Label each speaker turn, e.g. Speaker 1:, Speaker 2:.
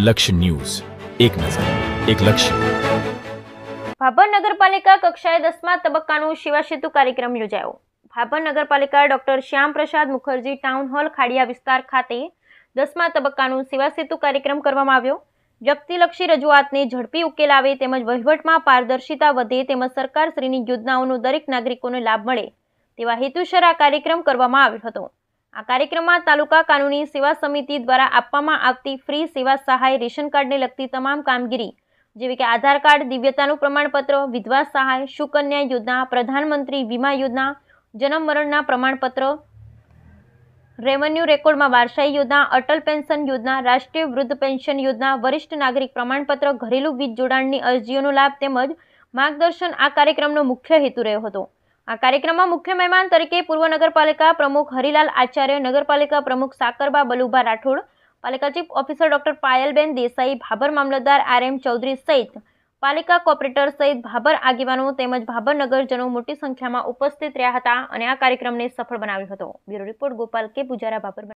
Speaker 1: લક્ષ્ય ન્યૂઝ. એક નજર, એક લક્ષ્ય.
Speaker 2: ભાભર નગરપાલિકા કક્ષાએ દસમા તબક્કાનો શિવાસેતુ કાર્યક્રમ યોજાયો. ભાભર નગરપાલિકા doctor Shyamaprasad Mukherjee town hall, Khadiya વિસ્તાર ખાતે દસમા તબક્કાનો શિવાસેતુ સેતુ કાર્યક્રમ કરવામાં આવ્યો. વ્યક્તિલક્ષી રજૂઆતને ઝડપી ઉકેલ આવે તેમજ વહીવટમાં પારદર્શિતા વધે તેમજ સરકારશ્રીની યોજનાઓનો દરેક નાગરિકોને લાભ મળે તેવા હેતુસર આ કાર્યક્રમ કરવામાં આવ્યો હતો. આ કાર્યક્રમમાં તાલુકા કાનૂની સેવા સમિતિ દ્વારા આપવામાં આવતી ફ્રી સેવા સહાય રેશન કાર્ડને લગતી તમામ કામગીરી, જેવી કે આધાર કાર્ડ, દિવ્યતાનું પ્રમાણપત્ર, વિધવા સહાય, સુકન્યા યોજના, પ્રધાનમંત્રી વીમા યોજના, જન્મ મરણના પ્રમાણપત્ર, રેવન્યુ રેકોર્ડમાં વારસાઈ યોજના, અટલ પેન્શન યોજના, રાષ્ટ્રીય વૃદ્ધ પેન્શન યોજના, વરિષ્ઠ નાગરિક પ્રમાણપત્ર, ઘરેલું વીજ જોડાણની અરજીઓનો લાભ તેમજ માર્ગદર્શન આ કાર્યક્રમનો મુખ્ય હેતુ રહ્યો હતો. આ કાર્યક્રમમાં મુખ્ય મહેમાન તરીકે પૂર્વ નગરપાલિકા પ્રમુખ હરિલાલ આચાર્ય, નગરપાલિકા પ્રમુખ સાકરબા બલુભા રાઠોડ, પાલિકા chief officer doctor Payalben Desai, Bhabhar મામલતદાર આર એમ ચૌધરી સહિત પાલિકા કોર્પોરેટર સહિત ભાભર આગેવાનો તેમજ ભાભર નગરજનો મોટી સંખ્યામાં ઉપસ્થિત રહ્યા હતા અને આ કાર્યક્રમને સફળ બનાવ્યો હતો. બ્યુરો રિપોર્ટ ગોપાલ કે. પુજારા, ભાભર